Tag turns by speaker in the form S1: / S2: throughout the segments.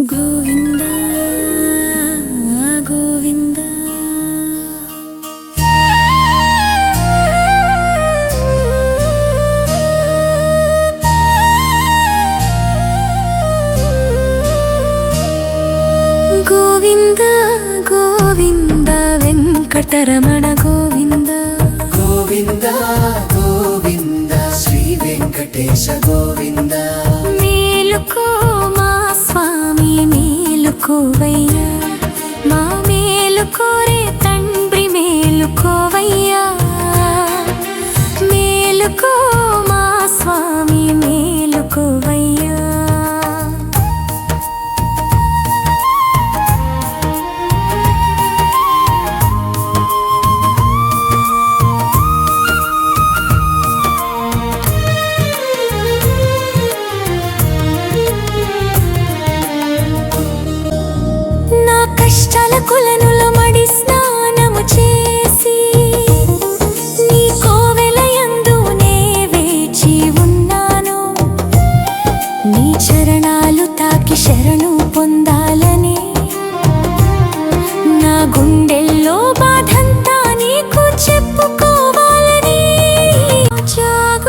S1: గోవింద గోవింద. గోవింద గోవింద వెంకటరమణ గోవింద.
S2: గోవింద గోవింద శ్రీ వెంకటేశ గోవింద.
S1: మేలుకోవయ్యా మా మేలుకోరే తండ్రి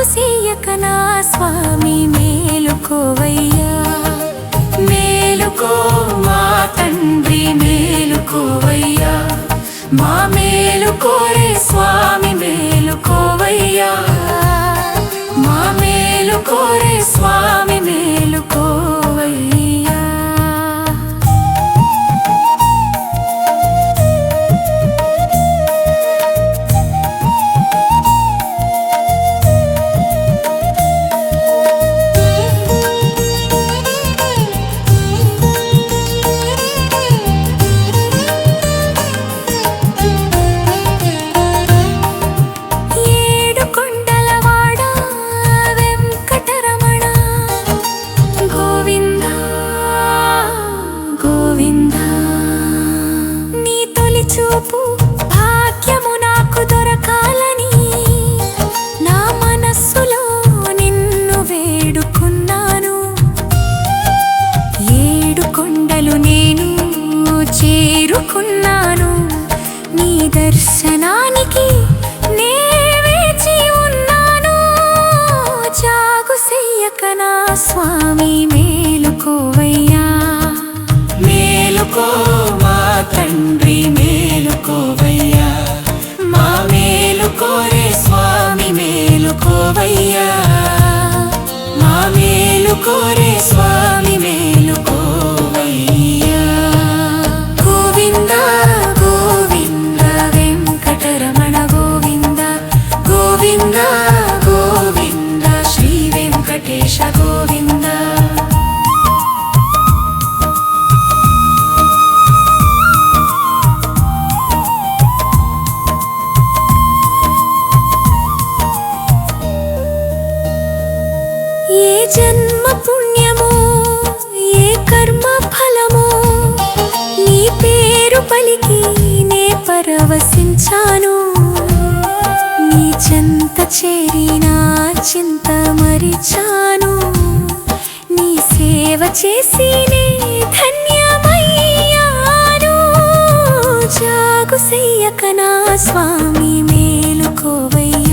S1: జాగు నా స్వామి? మేలుకోవయ్యా.
S2: మేలుకో మా తండ్రి మేలుకోవయ్యా. మా
S1: చేరుకున్నాను. నీ దర్శనానికి నే వేచి ఉన్నాను. జాగు చెయ్యక నా స్వామి మేలుకోవయ్యా.
S2: మేలుకో మా తండ్రి మేలుకోవయ్యా. మా మేలుకోరే స్వామి మేలుకోవయ్యా. మా మేలుకోరే స్వామి గోవింద గోవింద శ్రీ వెంకటేశ గోవింద.
S1: ఏ జన్మ పుణ్యమో ఏ కర్మ ఫలమో నీ పేరు పలికి నే పరవశించాను. చెంత చేరినా చింత మరిచాను. నీ సేవ చేసి ధన్యమయ్యాను. జాగు చెయ్యక నా స్వామి మేలుకోవయ్యా.